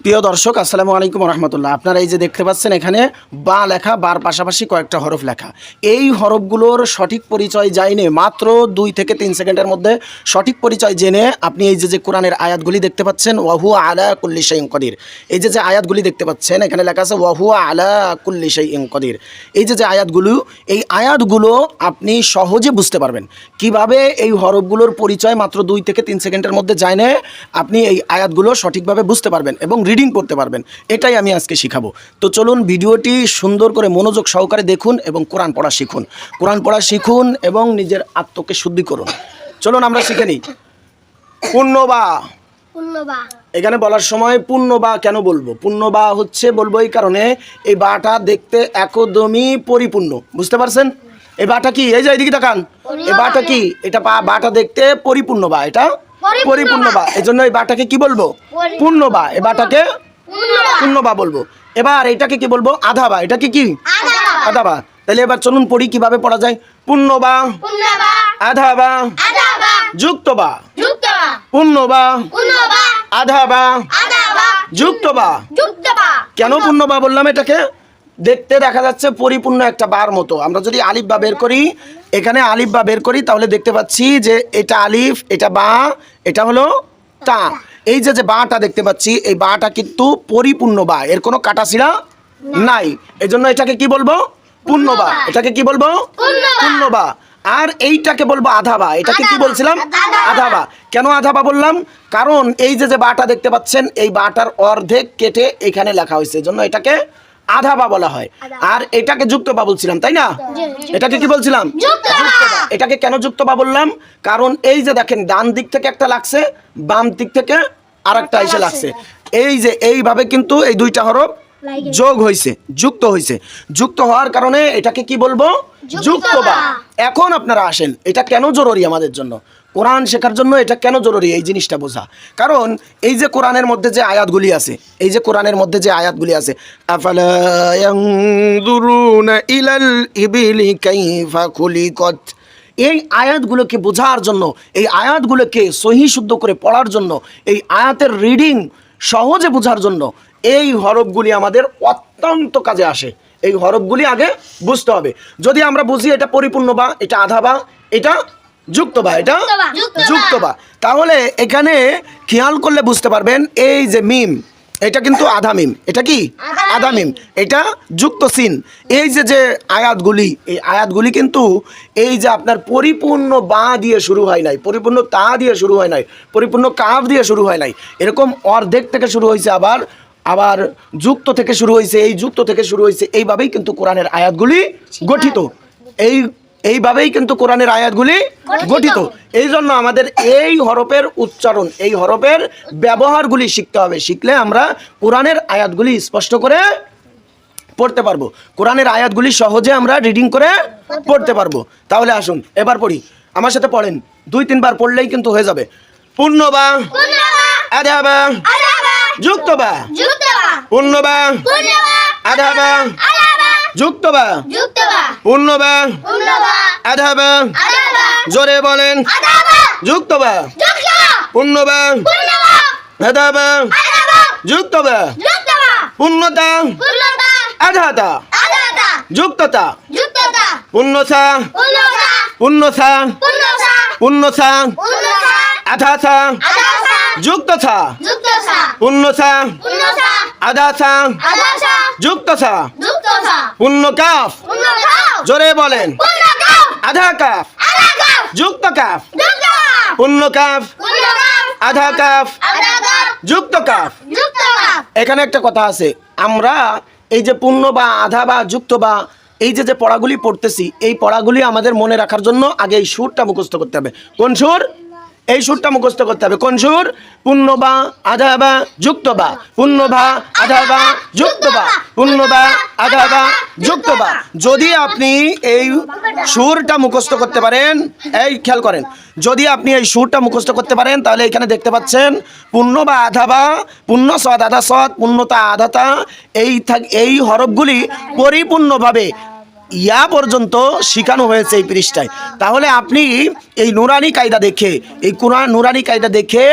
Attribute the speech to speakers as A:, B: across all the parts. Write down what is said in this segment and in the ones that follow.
A: প্রিয় দর্শক, আসসালামু আলাইকুম রহমতুল্লাহ আপনারা এই যে দেখতে পাচ্ছেন এখানে বা লেখা, বার পাশাপাশি কয়েকটা হরফ লেখা। এই হরফগুলোর সঠিক পরিচয় জাইনে মাত্র দুই থেকে তিন সেকেন্ডের মধ্যে সঠিক পরিচয় জেনে আপনি এই যে যে কোরআনের আয়াতগুলি দেখতে পাচ্ছেন, ওয়াহু আলা কুল্লি শাইন কদির। এই যে যে আয়াতগুলি দেখতে পাচ্ছেন, এখানে লেখা আছে, ওয়াহু আলা কুল্লি শাইন কদির। এই যে যে আয়াতগুলো, এই আয়াতগুলো আপনি সহজে বুঝতে পারবেন। কীভাবে এই হরফগুলোর পরিচয় মাত্র দুই থেকে তিন সেকেন্ডের মধ্যে জানে আপনি এই আয়াতগুলো সঠিকভাবে বুঝতে পারবেন এবং রিডিং করতে পারবেন। এটাই আমি আজকে শিখাবো। তো চলুন ভিডিওটি সুন্দর করে মনোযোগ সহকারে দেখুন এবং কোরআন পড়া শিখুন। কোরআন পড়া শিখুন এবং নিজের আত্মকে শুদ্ধি করুন। চলুন আমরা শিখে নিই। পূর্ণবা এখানে বলার সময় পূর্ণ বা কেন বলব? পূর্ণ বা হচ্ছে বলব এই কারণে এই বাটা দেখতে একদমই পরিপূর্ণ। বুঝতে পারছেন? এই বাটা কি? এই যে এইদিকে তাকান। এই বাটা কি? এটা বাটা দেখতে পরিপূর্ণ বা? এটা
B: পরিপূর্ণ
A: বা। এই জন্য এই বাটাকে কি বলব। পূর্ণ বা। এই বাটাকে
B: পূর্ণবা
A: পূর্ণ বা বলব। এবার এটাকে কি বলব? আধা বা। এটাকে কি?
B: আধাবা
A: আধা বা। তাহলে এবার চলুন পড়ি কীভাবে পড়া যায়। পূর্ণ বা।
B: পূর্ণবা
A: আধা বা।
B: আধাবা
A: যুক্ত বা।
B: যুক্তবা
A: পূর্ণ বা।
B: পূর্ণবা
A: আধা বা।
B: আধাবা
A: যুক্ত বা।
B: যুক্তবা
A: কেন পূর্ণ বা বললাম এটাকে? দেখতে দেখা যাচ্ছে পরিপূর্ণ একটা বার মতো। আমরা যদি আলিফ বা বের করি এখানে আলিফ বা বের করি তাহলে দেখতে পাচ্ছি যে এটা আলিফ এটা বা এটা হলো তা। এই যে যে বাটা দেখতে পাচ্ছি এই বাটা কিন্তু পরিপূর্ণ বা এর কোনো কাটাছিড়া নাই। এজন্য এটাকে কি বলব? পূর্ণ বা। এটাকে কি বলব? পূর্ণ বা। আর এইটাকে বলব আধা বা। এটাকে কি বলছিলাম?
B: আধা বা।
A: কেন আধা বা বললাম? কারণ এই যে যে বাটা দেখতে পাচ্ছেন এই বাটার অর্ধেক কেটে এখানে লেখা হয়েছে। এজন্য এটাকে আধা বা বলা হয়। আর এটাকে যুক্ত বা বলছিলাম তাই না। এটাকে কি বলছিলাম। এটাকে কেন যুক্ত বা বললাম? কারণ এই যে দেখেন ডান দিক থেকে একটা লাগছে বাম দিক থেকে আরেকটা এসে লাগছে। এই যে এইভাবে কিন্তু এই দুইটা হরফ যোগ হয়েছে যুক্ত হয়েছে যুক্ত হওয়ার কারণে এটাকে কি বলব?
B: যুক্ত
A: বা। এখন আপনারা আসেন এটা কেন জরুরি আমাদের জন্য? কোরআন শেখার জন্য এটা কেন জরুরি? এই জিনিসটা বোঝা। কারণ এই যে কোরআনের মধ্যে যে আয়াতগুলি আছে, এই যে কোরআনের মধ্যে যে আয়াতগুলি আছে এই আয়াতগুলোকে বোঝার জন্য, এই আয়াতগুলোকে সহি শুদ্ধ করে পড়ার জন্য, এই আয়াতের রিডিং সহজে বোঝার জন্য এই হরফগুলি আমাদের অত্যন্ত কাজে আসে। এই হরফগুলি আগে বুঝতে হবে। যদি আমরা বুঝি এটা পরিপূর্ণ বা এটা আধা বা, এটা যুক্ত বা এটা?
B: যুক্ত বা। যুক্ত বা।
A: যুক্ত বা তাহলে এখানে খেয়াল করলে বুঝতে পারবেন? এই যে মিম এটা কিন্তু আধা মিম। এটা কি?
B: আধা
A: আধা মিম। এটা যুক্ত সিন। এই যে যে আয়াতগুলি এই আয়াতগুলি কিন্তু এই যে আপনার পরিপূর্ণ বা দিয়ে শুরু হয় নাই পরিপূর্ণ তা দিয়ে শুরু হয় নাই পরিপূর্ণ কাফ দিয়ে শুরু হয় নাই এরকম অর্ধেক থেকে শুরু হয়েছে আবার আবার যুক্ত থেকে শুরু হয়েছে এই যুক্ত থেকে শুরু হয়েছে এইভাবেই কিন্তু কোরআনের আয়াতগুলি গঠিত। এই এইভাবেই কিন্তু কোরআনের আয়াতগুলি
B: গঠিত।
A: এই জন্য আমাদের এই হরফের উচ্চারণ এই হরফের ব্যবহারগুলি শিখতে হবে। শিখলে আমরা কোরআনের আয়াতগুলি স্পষ্ট করে পড়তে পারব। কোরআনের আয়াতগুলি সহজে আমরা রিডিং করে পড়তে পারব। তাহলে আসুন এবার পড়ি। আমার সাথে পড়েন। দুই তিনবার পড়লেই কিন্তু হয়ে যাবে। পূর্ণ বা
B: পূর্ণবা
A: আধা বা যুক্ত বা পূর্ণ বা আধা বা যুক্ত বা পূর্ণ বা
B: আধাবা।
A: জোরে বলেন। যুক্ত বা
B: যুক্তবা
A: পূর্ণ বা
B: পূর্ণবা আধাবা।
A: যুক্ত বা
B: যুক্তবা
A: পূর্ণতা আধাতা। যুক্ততা। পূর্ণসা পূর্ণসা
B: পূর্ণসা
A: আধাসা যুক্তসা পূর্ণসা আধাসা যুক্তসা পূর্ণ কাফ জোরে বলেন। আধা কাফ। যুক্ত কাফ। পূর্ণ কাফ। আধা কাফ। যুক্ত কাফ। এখানে একটা কথা আছে। আমরা এই যে পূর্ণ বা আধা বা যুক্ত বা এই যে যে পড়াগুলি পড়তেছি এই পড়াগুলি আমাদের মনে রাখার জন্য আগে এই সুরটা মুখস্থ করতে হবে। কোন সুর? এই সুরটা মুখস্থ করতে হবে। কোন সুর? পূর্ণ বা আধা বা যুক্ত বা পূর্ণ বা আধা বা যুক্ত বা পূর্ণ বা আধা বা যুক্ত বা যদি আপনি এই সুরটা মুখস্থ করতে পারেন, এই খেয়াল করেন। যদি আপনি এই সুরটা মুখস্থ করতে পারেন, তাহলে এখানে দেখতে পাচ্ছেন পূর্ণ বা আধা বা পূর্ণ সদ আধা সদ পূর্ণতা আধাতা, এই থাক এই হরফগুলি পরিপূর্ণভাবে ইয়া পর্যন্ত শেখানো হয়েছে এই পৃষ্ঠায়। তাহলে আপনি এই নুরানি কায়দা দেখে, এই কোরআন নুরানি কায়দা দেখে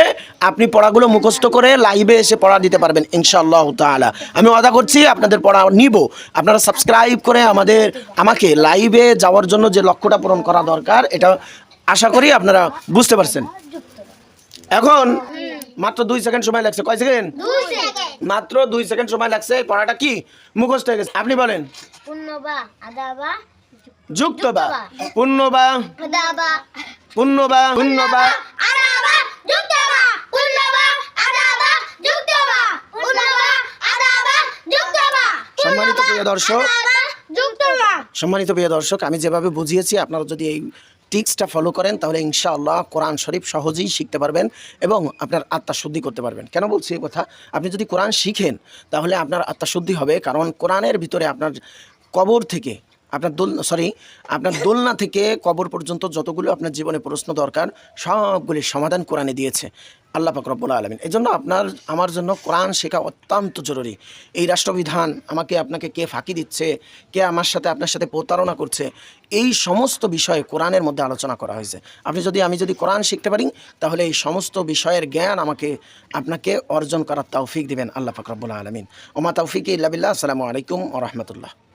A: আপনি পড়াগুলো মুখস্থ করে লাইভে এসে পড়া দিতে পারবেন ইনশাআল্লাহ তাআলা। আমি ওয়াদা করছি আপনাদের পড়া নিব। আপনারা সাবস্ক্রাইব করে আমাদের, আমাকে লাইভে যাওয়ার জন্য যে লক্ষ্যটা পূরণ করা দরকার, এটা আশা করি আপনারা বুঝতে পারছেন। এখন মাত্র দুই সেকেন্ড সময় লাগছে। কয় সেকেন্ড? মাত্র দুই সেকেন্ড সময় লাগছে এই পড়াটা কি? মুখস্থ হয়ে গেছে। আপনি বলেন। যুক্ত বা পূর্ণ বা পূর্ণ বা শূন্য বা সম্মানিত প্রিয় দর্শক। সম্মানিত প্রিয় দর্শক আমি যেভাবে বুঝিয়েছি আপনারা যদি এই টিক্সটা ফলো করেন, তাহলে ইনশাআল্লাহ কোরআন শরীফ সহজেই শিখতে পারবেন এবং আপনার আত্মাশুদ্ধি করতে পারবেন। কেন বলছি এই কথা? আপনি যদি কোরআন শিখেন, তাহলে আপনার আত্মাশুদ্ধি হবে, কারণ কোরআনের ভিতরে আপনার কবর থেকে, আপনার দোল সরি আপনার দোলনা থেকে কবর পর্যন্ত যতগুলো আপনার জীবনে প্রশ্ন দরকার সবগুলির সমাধান কোরআনে দিয়েছে। আল্লাহ রব্বুল আলমিন। এই জন্য আপনার, আমার জন্য কোরআন শেখা অত্যন্ত জরুরি। এই রাষ্ট্রবিধান আমাকে, আপনাকে কে ফাঁকি দিচ্ছে, কে আমার সাথে, আপনার সাথে প্রতারণা করছে, এই সমস্ত বিষয়ে কোরআনের মধ্যে আলোচনা করা হয়েছে। আপনি যদি, আমি যদি কোরআন শিখতে পারি, তাহলে এই সমস্ত বিষয়ের জ্ঞান আমাকে, আপনাকে অর্জন করার তৌফিক দিবেন আল্লাহ রব্বুল আলমিন। ওমা তৌফিক ইল্লাবিল্লাহ আসসালামু আলাইকুম ও রহমতুল্লাহ।